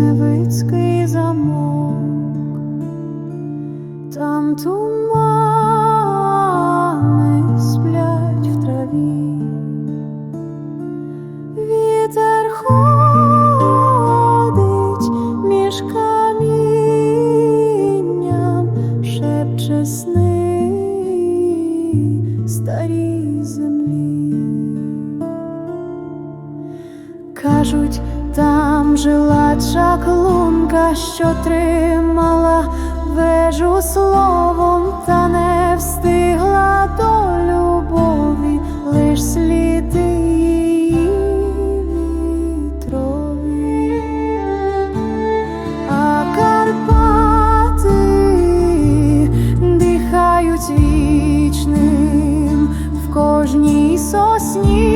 невицький замок, там тумани сплять в траві, вітер ходить між камінням, шепче сни старій землі. Кажуть, там жила чаклунка, що тримала вежу словом, та не встигла до любові, лиш сліди її вітрові, а Карпати дихають вічним в кожній сосні.